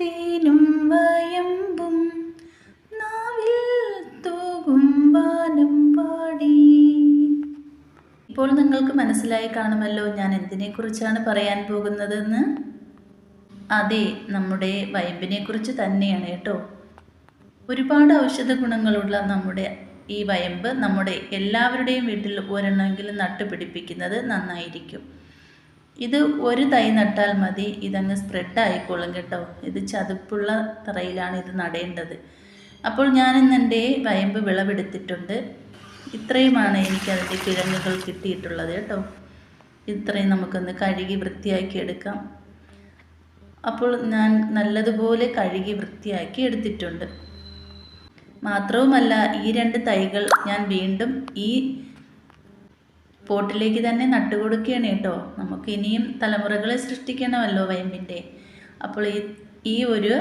തേനും വയമ്പും നാവിൽ തൂകും വാനം പാടി. ഇപ്പോൾ നിങ്ങൾക്ക് മനസ്സിലായി കാണുമല്ലോ ഞാൻ എന്തിനെക്കുറിച്ചാണ് പറയാൻ പോകുന്നതെന്ന്. അതെ നമ്മുടെ വയമ്പിനെക്കുറിച്ച് തന്നെയാണ് കേട്ടോ. ഒരുപാട് ഔഷധ ഗുണങ്ങളുള്ള നമ്മുടെ ഈ വയമ്പ് നമ്മുടെ എല്ലാവരുടെയും വീട്ടിൽ ഒരെണ്ണമെങ്കിലും നട്ടുപിടിപ്പിക്കുന്നത് നന്നായിരിക്കും. ഇത് ഒരു തൈ നട്ടാൽ മതി. ഇതങ്ങ് സ്പ്രെഡ് ആയിക്കോളും കേട്ടോ. ഇത് ചതുപ്പുള്ള തറയിലാണ് ഇത് നടേണ്ടത്. അപ്പോൾ ഞാൻ ഇന്ന് എന്റെ വയമ്പ് വിളവെടുത്തിട്ടുണ്ട്. ഇത്രയുമാണ് എനിക്കതിന്റെ കിഴങ്ങുകൾ കിട്ടിയിട്ടുള്ളത് കേട്ടോ. ഇത്രയും നമുക്കൊന്ന് കഴുകി വൃത്തിയാക്കി എടുക്കാം. അപ്പോൾ ഞാൻ നല്ലതുപോലെ കഴുകി വൃത്തിയാക്കി എടുത്തിട്ടുണ്ട്. മാത്രവുമല്ല ഈ രണ്ട് തൈകൾ ഞാൻ വീണ്ടും ഈ പോട്ടിലേക്ക് തന്നെ നട്ടുകൊടുക്കുകയാണ് കേട്ടോ. നമുക്ക് ഇനിയും തലമുറകളെ സൃഷ്ടിക്കണമല്ലോ വയമ്പിന്റെ. അപ്പോൾ ഈ ഈ ഒരു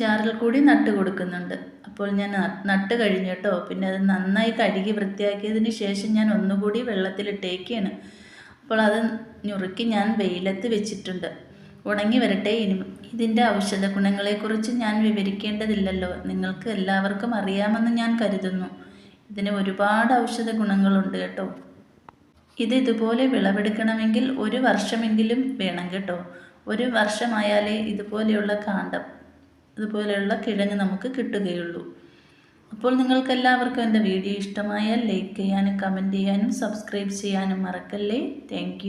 ജാറിൽ കൂടി നട്ട് കൊടുക്കുന്നുണ്ട് അപ്പോൾ ഞാൻ നട്ട് കഴിഞ്ഞു കേട്ടോ. പിന്നെ അത് നന്നായി കഴുകി വൃത്തിയാക്കിയതിന് ശേഷം ഞാൻ ഒന്നുകൂടി വെള്ളത്തിലിട്ടേക്കാണ്. അപ്പോൾ അത് ഞുറുക്കി ഞാൻ വെയിലത്ത് വെച്ചിട്ടുണ്ട്. ഉണങ്ങി വരട്ടെ ഇനി ഇതിന്റെ ഔഷധ ഗുണങ്ങളെക്കുറിച്ച് ഞാൻ വിവരിക്കേണ്ടതില്ലല്ലോ. നിങ്ങൾക്ക് എല്ലാവർക്കും അറിയാമെന്ന് ഞാൻ കരുതുന്നു. ഇതിന് ഒരുപാട് ഔഷധ ഗുണങ്ങളുണ്ട് കേട്ടോ. ഇത് ഇതുപോലെ വിളവെടുക്കണമെങ്കിൽ ഒരു വർഷമെങ്കിലും വേണം കേട്ടോ. ഒരു വർഷമായാലേ ഇതുപോലെയുള്ള കാണ്ടം ഇതുപോലെയുള്ള കിഴങ്ങ് നമുക്ക് കിട്ടുകയുള്ളൂ. അപ്പോൾ നിങ്ങൾക്കെല്ലാവർക്കും എന്റെ വീഡിയോ ഇഷ്ടമായാൽ ലൈക്ക് ചെയ്യാനും കമന്റ് ചെയ്യാനും സബ്സ്ക്രൈബ് ചെയ്യാനും മറക്കല്ലേ? താങ്ക്